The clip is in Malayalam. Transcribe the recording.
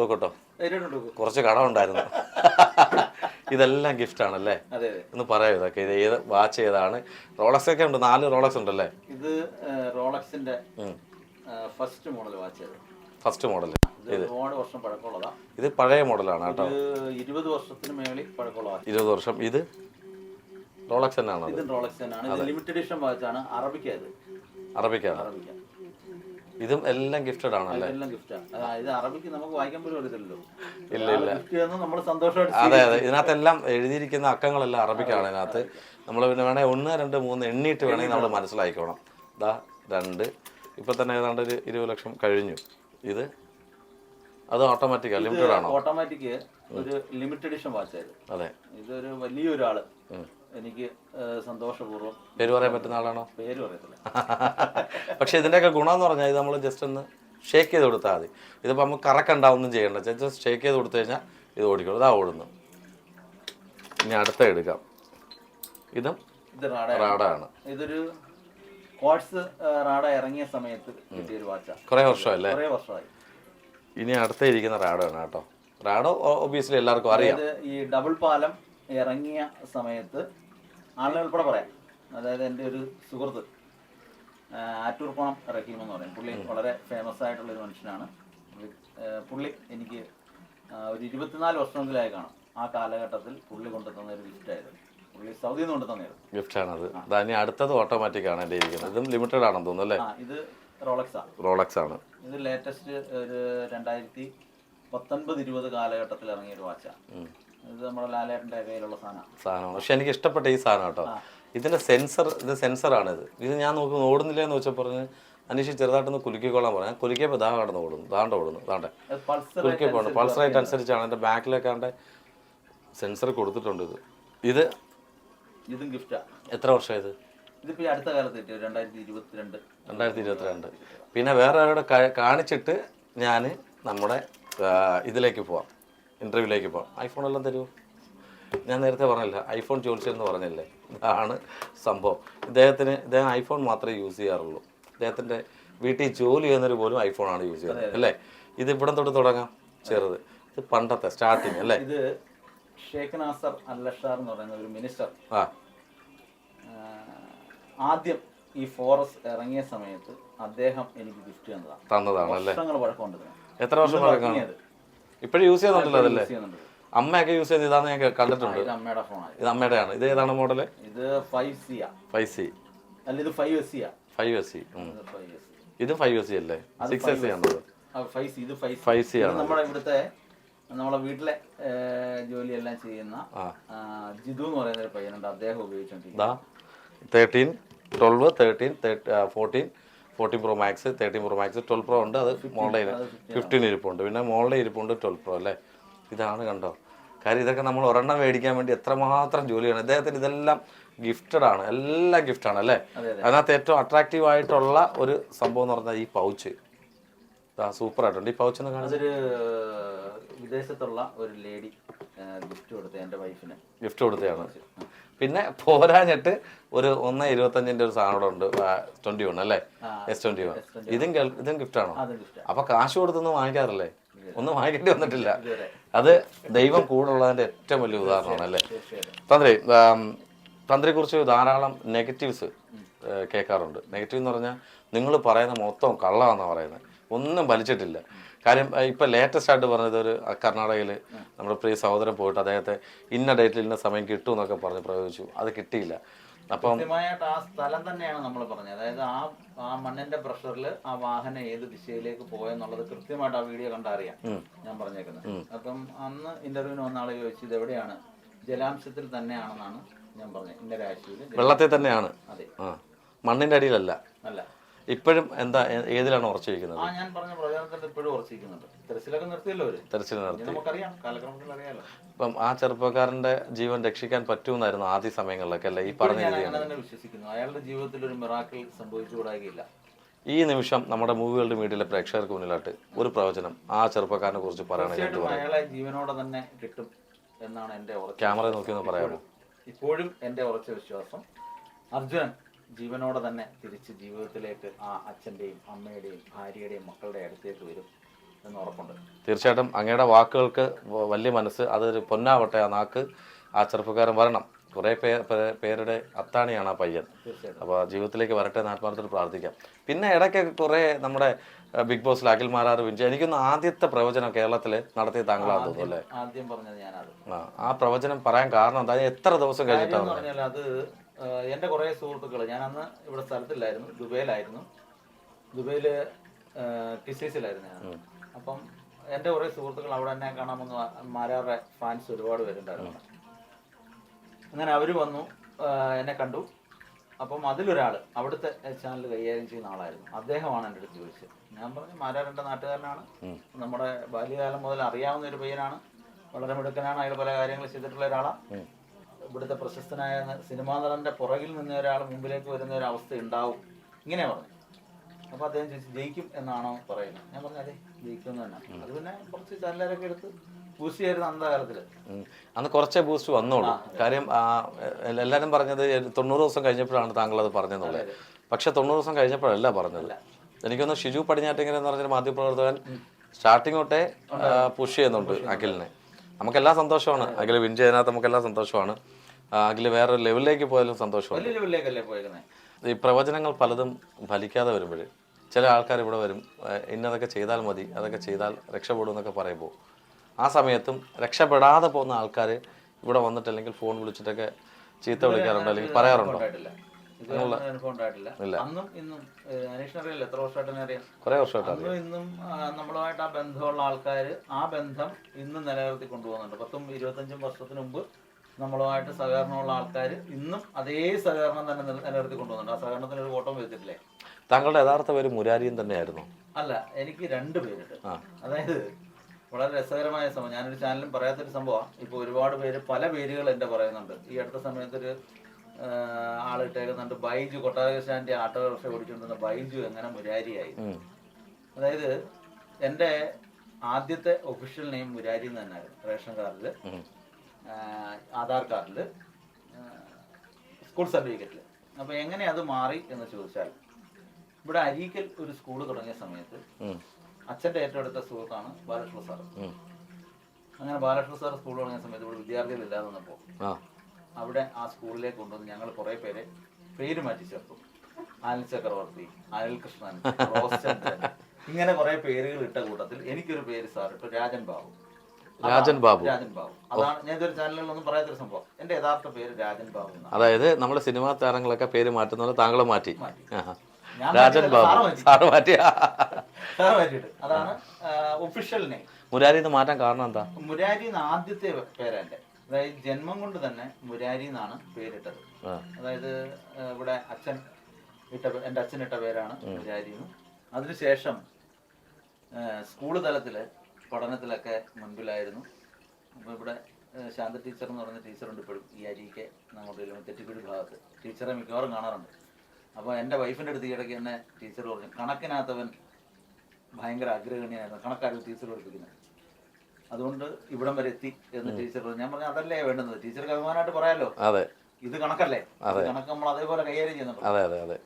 നോക്കട്ടോ കുറച്ച് കടം കടമുണ്ടായിരുന്നു ഇതെല്ലാം ഗിഫ്റ്റ് ആണല്ലേ? ഒന്ന് പറയാം ഇതൊക്കെ. ഇത് ഏത് വാച്ച് ഏതാണ്? റോളക്സ് ഒക്കെ ഉണ്ട് നാല് റോളക്സ് ഉണ്ടല്ലേ? ഇത് റോളക്സിന്റെ first model watch first model ഇത് വർഷം പഴക്കമുള്ളതാ. ഇത് പഴയ മോഡലാണ് കേട്ടോ. ഇരുപത് വർഷത്തിന് മേളിൽ പഴക്കമുള്ള വാച്ച് ഇരുപത് വർഷം. ഇത്? റോളക്സ് തന്നെയാണ് ഇത് റോളക്സ് തന്നെയാണ്. ലിമിറ്റഡ് എഡിഷൻ വാച്ചാണ് അറബിക്ക ഇത്. അറബിക്കാണ്? അറബിക്ക. ഇതും എല്ലാം ഗിഫ്റ്റഡ് എല്ലാം ഗിഫ്റ്റാണ് ഇത് അറബിക്ക് നമുക്ക് വായിക്കാൻ പോലും അറിയത്തില്ലല്ലോ. ഇല്ല, ഇല്ല. നമ്മൾ സന്തോഷമായിട്ട് അതെ അതെ. ഇതിനകത്തെല്ലാം എഴുതിയിരിക്കുന്ന അക്കങ്ങളെല്ലാം അറബിക്കാണ് ഇതിനകത്ത്. നമ്മൾ പിന്നെ വേണേൽ ഒന്ന് രണ്ട് മൂന്ന് എണ്ണിയിട്ട് വേണമെങ്കിൽ നമ്മൾ മനസ്സിലാക്കിക്കോണം ദാ രണ്ട്. ഇപ്പം തന്നെ ഏതാണ്ട് ഒരു ഇരുപത് ലക്ഷം കഴിഞ്ഞു. ഇത്? അത് ഓട്ടോമാറ്റിക് ലിമിറ്റഡ് ആണോ? ഓട്ടോമാറ്റിക് ഒരു ലിമിറ്റഡ് എഡിഷൻ വാച്ചായിരുന്നു അതെ. ഇതൊരു വലിയൊരാൾ. എനിക്ക് സന്തോഷപൂർവം പേര് പറയാൻ പറ്റുന്ന ആളാണോ? പേര് പറയത്തില്ല. പക്ഷെ ഇതിന്റെയൊക്കെ ഗുണം എന്ന് പറഞ്ഞാൽ ഇത് നമ്മൾ ജസ്റ്റ് ഒന്ന് ഷേക്ക് ചെയ്ത് കൊടുത്താൽ മതി. ഇതിപ്പോൾ നമുക്ക് കറക്കണ്ട ഒന്നും ചെയ്യണ്ട ജസ്റ്റ് ഷേക്ക് ചെയ്ത് കൊടുത്തു കഴിഞ്ഞാൽ ഇത് ഓടിക്കോളും. ഇതാ ഓടുന്നു. ഇനി അടുത്ത എടുക്കാം. ഇതും ഇത് റാഡ റാഡാണ്. ഇതൊരു കോഴ്സ് റാഡ ഇറങ്ങിയ സമയത്ത് കിട്ടിയ ഒരു വാച്ചാണ് കുറേ വർഷമല്ലേ? കുറേ വർഷമായി. ഇനി അടുത്ത ഇരിക്കുന്ന റാഡാണ് കേട്ടോ. റാഡോ ഒബിയസ്ലി എല്ലാവർക്കും അറിയാം. ഈ ഡബിൾ പാലം ഇറങ്ങിയ സമയത്ത് ആളുകൾ ഉൾപ്പെടെ പറയാം. അതായത് എന്റെ ഒരു സുഹൃത്ത് ആറ്റൂർ ആറ്റൂർപ്പണം റഹീം എന്ന് പറയും. പുള്ളി വളരെ ഫേമസ് ആയിട്ടുള്ള ഒരു മനുഷ്യനാണ്. പുള്ളി എനിക്ക് ഒരു ഇരുപത്തിനാല് വർഷമെങ്കിലായി കാണും. ആ കാലഘട്ടത്തിൽ പുള്ളി കൊണ്ടു തന്ന ഒരു ഗിഫ്റ്റായിരുന്നു പുള്ളി സൗദിയിൽ നിന്ന് കൊണ്ടു ആണ് ഗിഫ്റ്റാണത് ഇതാ ഇനി അടുത്തത് ഓട്ടോമാറ്റിക് ആണ് എന്റെ ഇരിക്കുന്നത്. ഇതും ലിമിറ്റഡ് ആണെന്ന് തോന്നുന്നു അല്ലേ? ഇത് ആണ്. റോളക്സ് ആണ്. ഇത് ലേറ്റസ്റ്റ് ഒരു രണ്ടായിരത്തി പത്തൊൻപത് ഇരുപത് കാലഘട്ടത്തിൽ ഇറങ്ങിയ ഒരു വാച്ചാണ് ഇത് നമ്മുടെ ലാലേട്ടന്റെ കയ്യിലുള്ള സാധനമാണ് സാധനമാണ് പക്ഷെ എനിക്ക് ഇഷ്ടപ്പെട്ട ഈ സാധനം കേട്ടോ. ഇതിന്റെ സെൻസർ ഇത് സെൻസറാണ് ഇത് ഇത് ഞാൻ നോക്കി ഓടുന്നില്ല എന്ന് വെച്ചാൽ പറഞ്ഞ് അനീഷ് ചെറുതായിട്ടൊന്ന് കുലുക്കിക്കോളാൻ പറഞ്ഞു. കുലുക്കിയപ്പോൾ ദാ കടന്ന് ഓടുന്നു. ദാണ്ട ഓടുന്നു. ദാണ്ടെ. പൾസർ കുലുക്കിയപ്പോൾ പൾസ് റേറ്റ് അനുസരിച്ചാണ് എന്റെ ബാക്കിലേക്കാണ്ട് സെൻസർ കൊടുത്തിട്ടുണ്ട് ഇത്. ഇത് ഇതും ഗിഫ്റ്റാ എത്ര വർഷം ഇത്? ഈ അടുത്ത കാലത്ത് കിട്ടിയ? രണ്ടായിരത്തി ഇരുപത്തിരണ്ട്. രണ്ടായിരത്തി ഇരുപത്തിരണ്ട്. പിന്നെ വേറെ ആരോടെ കാണിച്ചിട്ട് ഞാൻ നമ്മുടെ ഇതിലേക്ക് പോവാം. ഇന്റർവ്യൂവിലേക്ക് പോകാം ഐഫോൺ എല്ലാം തരുമോ ഞാൻ നേരത്തെ പറഞ്ഞില്ല ഐഫോൺ ചോദിച്ചെന്ന് പറഞ്ഞില്ലേ? ഇതാണ് സംഭവം. ഇദ്ദേഹത്തിന് ഇദ്ദേഹം ഐഫോൺ മാത്രമേ യൂസ് ചെയ്യാറുള്ളൂ. ഇദ്ദേഹത്തിന്റെ വീട്ടിൽ ജോലി ചെയ്യുന്നവർ പോലും ഐഫോണാണ് യൂസ് ചെയ്യുന്നത് അല്ലേ? ഇത് ഇവിടം തൊട്ട് തുടങ്ങാം ചെറുത്. ഇത് പണ്ടത്തെ സ്റ്റാർട്ടിങ് അല്ലേ? ഇത് ഷേഖ് നാസർ അല്ലഷാർ എന്ന് പറയുന്ന ഒരു മിനിസ്റ്റർ. ആ. ആദ്യം ഈ ഫോറസ്റ്റ് ഇറങ്ങിയ സമയത്ത് അദ്ദേഹം എനിക്ക് ഗിഫ്റ്റ് തന്നതാണ്. തന്നതാണ് അല്ലേ വർഷങ്ങൾ പഴക്കമുണ്ട് എത്ര വർഷം ഇത് പഴക്കം ഇറങ്ങിയത്. ഇപ്പോഴും യൂസ് ചെയ്യുന്നുണ്ടല്ലോ അതല്ലേ? അമ്മയൊക്കെ യൂസ് ചെയ്ത് ഇതാന്ന് ഞാൻ കണ്ടിട്ടുണ്ട്. ഇത് അമ്മയുടെ ഫോണാണ് ഇത് അമ്മയുടെയാണ്. ഇത് ഏതാണ് മോഡൽ ഇത് ഫൈവ് സി ആ. ഫൈവ് സി അല്ല ഇത് ഫൈവ് എസ് സി ആ. ഫൈവ് എസ് സി ഇത് ഫൈവ് എസ് സി ഇത് ഫൈവ് അല്ലേ? സിക്സ് എസ് സി ആണ് ഫൈവ് സി ഇത് ഫൈവ് ഫൈവ് സി ആണ് നമ്മുടെ ഇവിടുത്തെ നമ്മളെ വീട്ടിലെ ജോലിയെല്ലാം ചെയ്യുന്ന ജിതു എന്ന് പറയുന്ന ഒരു പയ്യനുണ്ട്. അദ്ദേഹം ഉപയോഗിച്ചോണ്ടിരിക്കുന്നത് thirteen twelve thirteen fourteen fourteen pro max thirteen pro max twelve pro ഉണ്ട്. അത് മോളുടെ ഫിഫ്റ്റീൻ ഇരിപ്പുണ്ട്. പിന്നെ മോളുടെ ഇരിപ്പുണ്ട് ട്വൽവ് പ്രോ അല്ലേ? ഇതാണ് കണ്ടോ? കാര്യം ഇതൊക്കെ നമ്മൾ ഒരെണ്ണം മേടിക്കാൻ വേണ്ടി എത്രമാത്രം ജോലിയാണ്. അദ്ദേഹത്തിന് ഇതെല്ലാം ഗിഫ്റ്റഡ് ആണ്. എല്ലാം ഗിഫ്റ്റാണ് അല്ലേ? അതിനകത്ത് ഏറ്റവും അട്രാക്റ്റീവ് ആയിട്ടുള്ള ഒരു സംഭവം എന്ന് പറഞ്ഞാൽ ഈ പൗച്ച് സൂപ്പർ ആയിട്ടുണ്ട്. ഈ പൗച്ച് എന്ന് കാണുന്നത് വിദേശത്തുള്ള ഒരു ലേഡി ഗിഫ്റ്റ് കൊടുത്തു എന്റെ വൈഫിന്. ഗിഫ്റ്റ് കൊടുത്തതാണ്. പിന്നെ പോരാഞ്ഞിട്ട് ഒരു ഒന്ന് ഇരുപത്തഞ്ചിന്റെ ഒരു സാധനം ഉണ്ട് ട്വന്റി വൺ അല്ലേ? എസ് ട്വന്റി വൺ ഇതും ഇതും ഗിഫ്റ്റ്. ആണോ അപ്പൊ കാശ് കൊടുത്തൊന്നും വാങ്ങിക്കാറില്ലേ? ഒന്നും വാങ്ങിക്കേണ്ടി വന്നിട്ടില്ല. അത് ദൈവം കൂടെ ഉള്ളതിന്റെ ഏറ്റവും വലിയ ഉദാഹരണമാണ് അല്ലേ? തന്ത്രി തന്ത്രിയെ കുറിച്ച് ധാരാളം നെഗറ്റീവ്സ് കേൾക്കാറുണ്ട്. നെഗറ്റീവ് എന്ന് പറഞ്ഞാൽ നിങ്ങൾ പറയുന്ന മൊത്തം കള്ളമാണെന്നാണ് പറയുന്നത്. ഒന്നും വലിച്ചിട്ടില്ല കാര്യം ഇപ്പം ലേറ്റസ്റ്റ് ആയിട്ട് പറഞ്ഞത് ഒരു കർണാടകയിൽ നമ്മുടെ പ്രിയ സഹോദരൻ പോയിട്ട് അദ്ദേഹത്തെ ഇന്ന ഡേറ്റിൽ ഇന്ന സമയം കിട്ടും എന്നൊക്കെ പറഞ്ഞ് പ്രയോഗിച്ചു. അത് കിട്ടിയില്ല. അപ്പം കൃത്യമായിട്ട് ആ സ്ഥലം തന്നെയാണ് നമ്മൾ പറഞ്ഞത്. അതായത് ആ ആ മണ്ണിന്റെ പ്രഷറിൽ ആ വാഹനം ഏത് ദിശയിലേക്ക് പോയെന്നുള്ളത് കൃത്യമായിട്ട് ആ വീഡിയോ കണ്ടറിയാം ഞാൻ പറഞ്ഞേക്കുന്നത്. അപ്പം അന്ന് ഇന്റർവ്യൂവിന് വന്ന ആളെ ചോദിച്ചു ഇത് എവിടെയാണ് ജലാംശത്തിൽ തന്നെയാണെന്നാണ് ഞാൻ പറഞ്ഞത്. ഇന്ന രാശിയിൽ വെള്ളത്തിൽ തന്നെയാണ്. അതെ. മണ്ണിന്റെ അടിയിലല്ല. അല്ല. ഇപ്പോഴും എന്താ ഏതിലാണ് ഉറച്ചിരിക്കുന്നത്? ആ ഞാൻ പറഞ്ഞ പ്രചാരണത്തിൽ ഇപ്പോഴും ഉറച്ചിരിക്കുന്നുണ്ട്. തെരച്ചിലൊക്കെ നിർത്തിയല്ലോ അവർ. തെരച്ചിൽ നടത്തി ഇനി നമുക്കറിയാം കാലക്രമത്തിൽ അറിയാലോ. ഇപ്പം ആ ചെറുപ്പക്കാരന്റെ ജീവൻ രക്ഷിക്കാൻ പറ്റുമെന്നായിരുന്നു ആദ്യ സമയങ്ങളിലൊക്കെ അല്ലേ? ഈ പറഞ്ഞ ഞാൻ രീതിയാണ്. അങ്ങനെ തന്നെ വിശ്വസിക്കുന്നു. അയാളുടെ ജീവിതത്തിൽ ഒരു മിറാക്കിൾ ഈ നിമിഷം നമ്മുടെ മൂവികളുടെ മീഡിയയിലെ പ്രേക്ഷകർക്ക് മുന്നിലായിട്ട് ഒരു പ്രവചനം ആ ചെറുപ്പക്കാരനെ കുറിച്ച് പറയുകയാണെങ്കിൽ എന്ത് തീർച്ചയായിട്ടും പറയും അയാളെ ജീവനോടെ തന്നെ കിട്ടും എന്നാണ് ഉറച്ച ക്യാമറ നോക്കി ഒന്ന് പറയാമോ? ഇപ്പോഴും എന്റെ ഉറച്ച വിശ്വാസം അർജുനൻ. ജീവനോടെ തന്നെ തിരിച്ച് ജീവിതത്തിലേക്ക് ആ അച്ഛന്റെയും അമ്മയുടെയും ഭാര്യയുടെയും മക്കളുടെ അടുത്തേക്ക് വരും എന്ന് ഉറപ്പുണ്ട്. തീർച്ചയായിട്ടും അങ്ങയുടെ വാക്കുകൾക്ക് വലിയ മനസ്സ് അതൊരു പൊന്നാവട്ടെ ആ നാക്ക്. ആ ചെറുപ്പക്കാരൻ വരണം. കുറേ പേ പേരുടെ അത്താണിയാണ് ആ പയ്യൻ. അപ്പോൾ ജീവിതത്തിലേക്ക് വരട്ടെ എന്ന് പ്രാർത്ഥിക്കാം. പിന്നെ ഇടയ്ക്കൊക്കെ കുറേ നമ്മുടെ ബിഗ് ബോസ് അഖിൽ മാരാർ വിഞ്ചി എനിക്കൊന്ന് ആദ്യത്തെ പ്രവചനം കേരളത്തിൽ നടത്തിയ താങ്കളാണ് തോന്നുന്നു അല്ലേ? ആദ്യം പറഞ്ഞത് ഞാനത് ആ പ്രവചനം പറയാൻ കാരണം എന്താ? എത്ര ദിവസം കഴിഞ്ഞിട്ടാണ്? അത് എന്റെ കുറേ സുഹൃത്തുക്കൾ ഞാൻ അന്ന് ഇവിടെ സ്ഥലത്തില്ലായിരുന്നു ദുബൈയിലായിരുന്നു. ദുബൈയിൽ ടിസീസിലായിരുന്നു ഞാൻ. അപ്പം എന്റെ കുറേ സുഹൃത്തുക്കൾ അവിടെ എന്നെ കാണാമെന്ന് മാരാറുടെ ഫാൻസ് ഒരുപാട് പേരുണ്ടായിരുന്നു. അങ്ങനെ അവർ വന്നു എന്നെ കണ്ടു. അപ്പം അതിലൊരാൾ അവിടുത്തെ ചാനൽ കൈകാര്യം ചെയ്യുന്ന ആളായിരുന്നു. അദ്ദേഹമാണ് എന്റെ അടുത്ത് ചോദിച്ചത്. ഞാൻ പറഞ്ഞു മാരാറിന്റെ നാട്ടുകാരനാണ്. നമ്മുടെ ബാല്യകാലം മുതൽ അറിയാവുന്ന ഒരു പയ്യനാണ്. വളരെ മിടുക്കനാണ്. അയാൾ പല കാര്യങ്ങൾ ചെയ്തിട്ടുള്ള ഒരാളാണ് ഇവിടുത്തെ പ്രശസ്തനായ സിനിമാ നടന്റെ പുറകിൽ നിന്ന് ഒരാൾ മുമ്പിലേക്ക് വരുന്ന ഒരു അവസ്ഥ ഉണ്ടാവും. ഇങ്ങനെ പറഞ്ഞു. അപ്പൊ അദ്ദേഹം ചോദിച്ചു ജയിക്കും എന്നാണോ പറയുന്നത്. ഞാൻ പറഞ്ഞു അതെ ജയിക്കും എന്ന് തന്നെ. അത് പിന്നെ കുറച്ച് ചാനലൊക്കെ എടുത്ത് ബൂസ്റ്റ് ചെയ്തിരുന്ന. അന്ന് കുറച്ചേ ബൂസ്റ്റ് വന്നോളൂ കാര്യം എല്ലാവരും പറഞ്ഞത് തൊണ്ണൂറ് ദിവസം കഴിഞ്ഞപ്പോഴാണ് താങ്കൾ അത് പറഞ്ഞതെന്നുള്ളത് പക്ഷെ തൊണ്ണൂറ് ദിവസം കഴിഞ്ഞപ്പോഴല്ല പറഞ്ഞത്. എനിക്കൊന്ന് ഷിജു പടിഞ്ഞാറ്റിങ്ങനെ എന്ന് പറഞ്ഞൊരു മാധ്യമപ്രവർത്തകൻ സ്റ്റാർട്ടിങ് തൊട്ടേ പുഷ് ചെയ്യുന്നുണ്ട്. അഖിലിനെ. നമുക്കെല്ലാം സന്തോഷമാണ്. അഖിൽ വിൻ ചെയ്യുന്നതിനകത്ത് നമുക്കെല്ലാം സന്തോഷമാണ്. അഖിൽ വേറൊരു ലെവലിലേക്ക് പോയാലും സന്തോഷമാണ് വലിയ ലെവലിലേക്കല്ലേ പോയേക്കുന്നത് ഈ പ്രവചനങ്ങൾ പലതും ഫലിക്കാതെ വരുമ്പോൾ ചില ആൾക്കാർ ഇവിടെ വരും ഇന്നതൊക്കെ ചെയ്താൽ മതി അതൊക്കെ ചെയ്താൽ രക്ഷപ്പെടും എന്നൊക്കെ പറയുമ്പോൾ ആ സമയത്തും രക്ഷപ്പെടാതെ പോകുന്ന ആൾക്കാർ ഇവിടെ വന്നിട്ട് അല്ലെങ്കിൽ ഫോൺ വിളിച്ചിട്ടൊക്കെ ചീത്ത വിളിക്കാറുണ്ടോ അല്ലെങ്കിൽ പറയാറുണ്ടോ? കുറേ വർഷമായിട്ട് ഇന്നും ആ, നമ്മളുമായിട്ട് ആ ബന്ധമുള്ള ആൾക്കാർ ആ ബന്ധം ഇന്നും നിലനിർത്തി കൊണ്ടുപോകുന്നുണ്ട്. പത്തും ഇരുപത്തഞ്ചും വർഷത്തിന് മുമ്പ് നമ്മളുമായിട്ട് സഹകരണമുള്ള ആൾക്കാർ ഇന്നും അതേ സഹകരണം തന്നെ നിലനിർത്തി കൊണ്ടുപോകുന്നുണ്ട് ആ സഹകരണത്തിന് ഒരു ഓട്ടം വെച്ചിട്ടില്ലേ താങ്കളുടെ യഥാർത്ഥ പേര് മുരാരിയും തന്നെയായിരുന്നു. അല്ല എനിക്ക് രണ്ട് പേരുണ്ട്. അതായത് വളരെ രസകരമായ സംഭവം. ഞാനൊരു ചാനലും പറയാത്തൊരു സംഭവമാണ് ഇപ്പോൾ ഒരുപാട് പേര് പല പേരുകൾ എന്റെ പറയുന്നുണ്ട്. ഈ അടുത്ത സമയത്തൊരു ആളിട്ടേക്കുന്നുണ്ട് ബൈജു കൊട്ടാരകൃഷ്ണന്റെ ആട്ടോറിക്ഷ ഓടിച്ചുകൊണ്ടിരുന്ന ബൈജു എങ്ങനെ മുരാരിയായി. അതായത് എന്റെ ആദ്യത്തെ ഒഫീഷ്യൽ നെയിം മുരാരി എന്ന് തന്നെയായിരുന്നു റേഷൻ കാർഡിൽ. ആധാർ കാർഡിൽ സ്കൂൾ സർട്ടിഫിക്കറ്റിൽ അപ്പോൾ എങ്ങനെ അത് മാറി എന്ന് ചോദിച്ചാൽ ഇവിടെ അരീക്കൽ ഒരു സ്കൂൾ തുടങ്ങിയ സമയത്ത്. അച്ഛന്റെ ഏറ്റവും അടുത്ത സുഹൃത്താണ് ബാലകൃഷ്ണ സാർ അങ്ങനെ ബാലകൃഷ്ണ സാർ സ്കൂൾ തുടങ്ങിയ സമയത്ത് ഇവിടെ വിദ്യാർത്ഥികൾ ഇല്ലാതെ വന്നപ്പോൾ അവിടെ ആ സ്കൂളിലേക്ക് കൊണ്ടുവന്ന് ഞങ്ങൾ കുറേ പേരെ പേര് മാറ്റി ചേർത്തു. അനിൽ ചക്രവർത്തി അനിൽ കൃഷ്ണൻ റോസ്ചന്ദ്രൻ ഇങ്ങനെ കുറേ പേരുകൾ ഇട്ട കൂട്ടത്തിൽ എനിക്കൊരു പേര് സാർ ഇട്ടു രാജൻ ബാബു. രാജൻ ബാബു. രാജൻ ബാബു. അതാണ് ഞാൻ ഇതൊരു ചാനലിലൊന്നും പറയാത്തൊരു സംഭവം. എന്റെ യഥാർത്ഥ പേര് രാജൻ ബാബു എന്നാണ്. അതായത് നമ്മുടെ സിനിമാ താരങ്ങളൊക്കെ പേര് മാറ്റുന്ന പോലെ താങ്കൾ മാറ്റി. ആഹാ. ഞാൻ രാജൻ മാറ്റിയതല്ല, സാറ് ബാബു മാറ്റി. സാറ് മാറ്റി സാറ് മാറ്റിയിട്ട് അതാണ് ഒഫീഷ്യൽ നെയിം മുരാരി എന്ന് മാറ്റാൻ കാരണം എന്താ? മുരാരി എന്ന് ആദ്യത്തെ പേരാ അതായത് ജന്മം കൊണ്ട് തന്നെ മുരാരി എന്നാണ് പേരിട്ടത്. ആ. അതായത് ആ, ഇവിടെ അച്ഛൻ ഇട്ട പേ- എന്റെ അച്ഛൻ ഇട്ട പേരാണ് മുരാരി എന്നും അതിനുശേഷം സ്കൂൾ തലത്തിൽ പഠനത്തിലൊക്കെ മുൻപിലായിരുന്നു. അപ്പോൾ ഇവിടെ ശാന്ത ടീച്ചർ എന്ന് പറഞ്ഞ ടീച്ചറുണ്ട് ഇപ്പോഴും ഈ അരിക്ക് നമ്മുടെ തെറ്റിക്കുടി ഭാഗത്ത്. ടീച്ചറെ മിക്കവാറും കാണാറുണ്ട്. അപ്പോൾ എന്റെ വൈഫിന്റെ അടുത്ത് ഇടയ്ക്ക് എന്നെ ടീച്ചർ പറഞ്ഞു കണക്കിനകത്തവൻ ഭയങ്കര അഗ്രഗണ്യനായിരുന്നു കണക്കായിരുന്നു ടീച്ചർ പഠിപ്പിക്കുന്നത്. അതുകൊണ്ട് ഇവിടം വരെ എത്തി എന്ന് ടീച്ചർ പറഞ്ഞു. ഞാൻ പറഞ്ഞു അതല്ലേ വേണ്ടുന്നത്? ടീച്ചർക്ക് അഭിമാനമായിട്ട് പറയാലോ. അതെ. ഇത് കണക്കല്ലേ? കണക്ക് നമ്മൾ അതേപോലെ കൈകാര്യം ചെയ്യുന്നുണ്ട് അതെ അതെ അതെ.